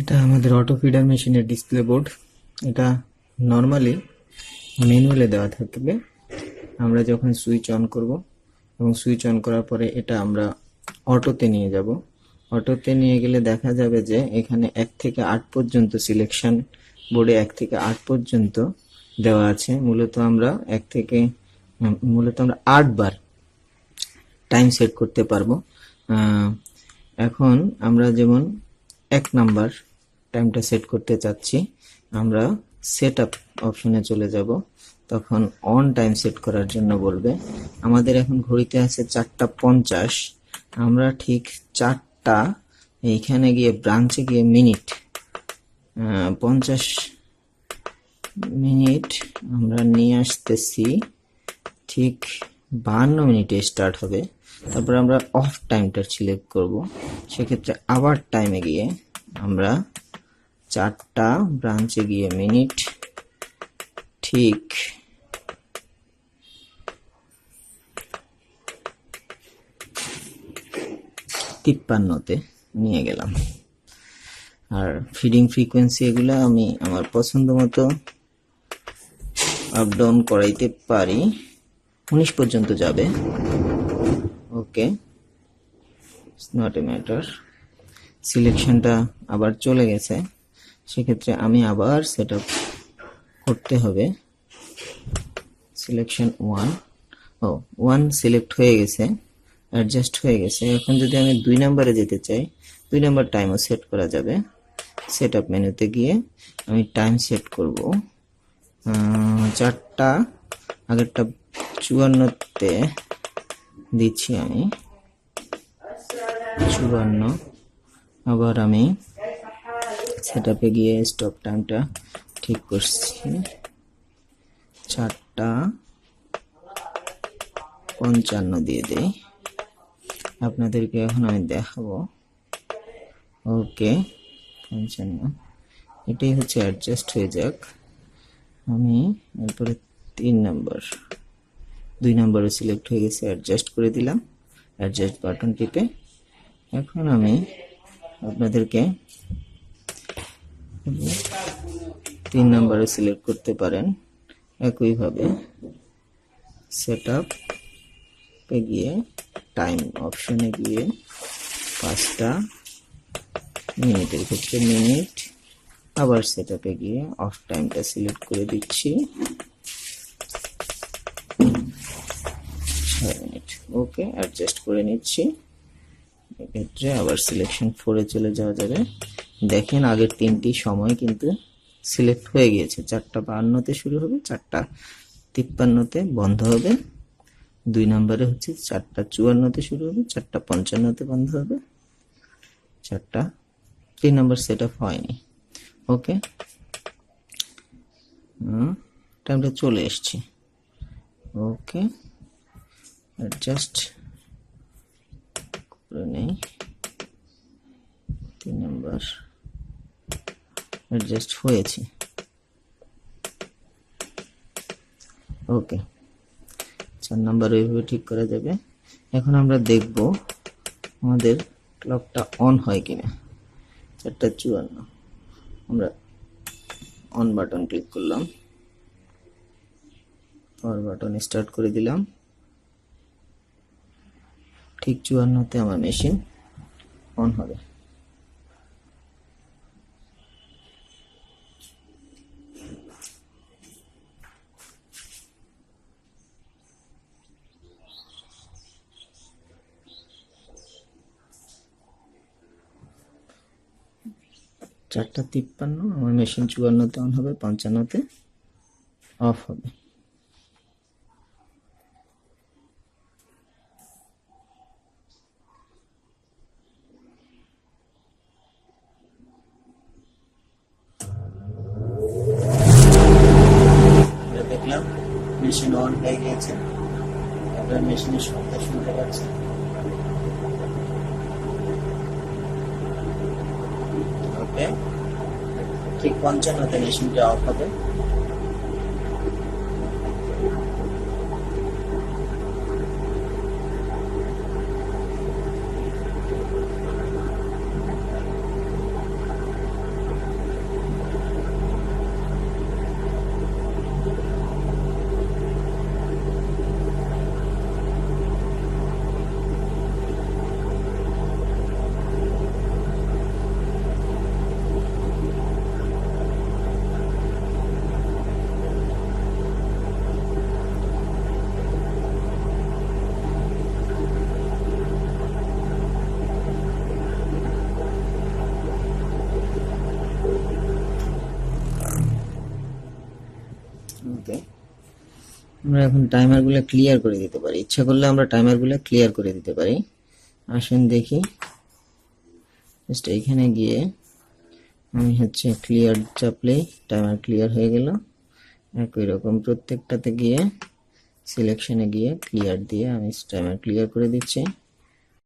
এটা আমাদের auto feeder মেশিনের ডিসপ্লে বোর্ড এটা নর্মালি ম্যানুয়ালে দেওয়া থাকবে। আমরা যখন সুইচ অন করব এবং সুইচ অন করার পরে এটা আমরা অটোতে নিয়ে যাব। অটোতে নিয়ে গেলে দেখা যাবে যে এখানে এক থেকে আট পর্যন্ত সিলেকশন বোর্ডে এক থেকে আট পর্যন্ত দেওয়া আছে। মূলত আমরা এক থেকে, মূলত আমরা আটবার টাইম সেট করতে পারব। এখন আমরা যেমন এক নাম্বার টাইমটা সেট করতে চাচ্ছি। আমরা সেট আপ অপশনে চলে যাব। তখন অন টাইম সেট করার জন্য বলবে। আমাদের এখন ঘড়িতে আছে চারটা পঞ্চাশ। আমরা ঠিক চারটা, এইখানে গিয়ে ব্রাঞ্চে গিয়ে মিনিট পঞ্চাশ মিনিট আমরা নিয়ে আসতেছি। ঠিক বাহান্ন মিনিটে স্টার্ট হবে। তারপর আমরা অফ টাইমটা সিলেক্ট করব। সেক্ষেত্রে আবার টাইমে গিয়ে আমরা চারটা ব্রাঞ্চে গিয়ে মিনিট ঠিক তিপ্পান্নতে নিয়ে গেলাম। আর ফিডিং ফ্রিকোয়েন্সি এগুলো আমি আমার পছন্দ মতো আপ ডাউন করাইতে পারি। উনিশ পর্যন্ত যাবে। ওকে নট এ ম্যাটার সিলেকশনটা আবার চলে গেছে। সেক্ষেত্রে আমি আবার সেট করতে হবে। Selection one O one select হয়ে গেছে অ্যাডজাস্ট হয়ে গেছে। এখন যদি আমি দুই নাম্বারে যেতে চাই, দুই নাম্বার টাইমও সেট করা যাবে। সেট আপ মেনুতে গিয়ে আমি টাইম সেট করব। চারটা, আগেরটা চুয়ান্নতে দিচ্ছি আমি। চুয়ান্ন। আবার আমি সেট আপে গিয়ে স্টপ টাইমটা ঠিক করছি। চারটা পঞ্চান্ন দিয়ে দেই। আপনাদেরকে এখন আমি দেখাবো। ওকে, পঞ্চান্ন। এটাই হচ্ছে অ্যাডজাস্ট হয়ে যাক। আমি এরপরে তিন নাম্বার দুই নাম্বারও সিলেক্ট হয়ে গেছে অ্যাডজাস্ট করে দিলাম। অ্যাডজাস্ট বাটন টিপে এখন আমি আপনাদেরকে তিন নাম্বারে সিলেক্ট করতে পারেন। একইভাবে সেট আপ গিয়ে টাইম অপশনে গিয়ে পাঁচটা মিনিটের ক্ষেত্রে মিনিট আবার সেট গিয়ে অফ টাইমটা সিলেক্ট করে দিচ্ছি। ছয় মিনিট ওকে অ্যাডজাস্ট করে নিচ্ছি। এক্ষেত্রে আবার সিলেকশন ফোরে চলে যাওয়া যাবে। দেখেন আগের তিনটি সময় কিন্তু সিলেক্ট হয়ে গিয়েছে। চারটা বাহান্নতে শুরু হবে, চারটা তিপ্পান্নতে বন্ধ হবে। দুই নম্বরে হচ্ছে চারটা চুয়ান্নতে শুরু হবে, চারটা পঞ্চান্নতে বন্ধ হবে। চারটা, তিন নম্বর সেট আপ হয়নি ওকে টাইমটা চলে এসছে। ওকে অ্যাডজাস্ট করে নেই। তিন নম্বর। অ্যাডজাস্ট হয়েছে। ওকে চার নাম্বার ওইভাবে ঠিক করা যাবে। এখন আমরা দেখব আমাদের ক্লকটা অন হয় কিনা। চারটা চুয়ান্ন। আমরা অন বাটন ক্লিক করলাম। পাওয়ার বাটন স্টার্ট করে দিলাম। ঠিক চুয়ান্নতে আমার মেশিন অন হবে। চারটা তিপ্পান্ন, আমার মেশিন চুয়ান্নতে অন হবে পঞ্চান্নতে অফ হবে। আপনার মেশিনের শব্দ শুনতে পাচ্ছি ওকে ঠিক পঞ্চান্নতে মেশিনটা অফ হবে আমরা এখন টাইমারগুলো ক্লিয়ার করে দিতে পারি। ইচ্ছা করলে আমরা টাইমারগুলো ক্লিয়ার করে দিতে পারি। আসেন দেখি। জাস্ট এইখানে গিয়ে আমি হচ্ছে ক্লিয়ার চাপলেই টাইমার ক্লিয়ার হয়ে গেল। একই রকম প্রত্যেকটাতে গিয়ে সিলেকশনে গিয়ে ক্লিয়ার দিয়ে আমি টাইমার ক্লিয়ার করে দিচ্ছি।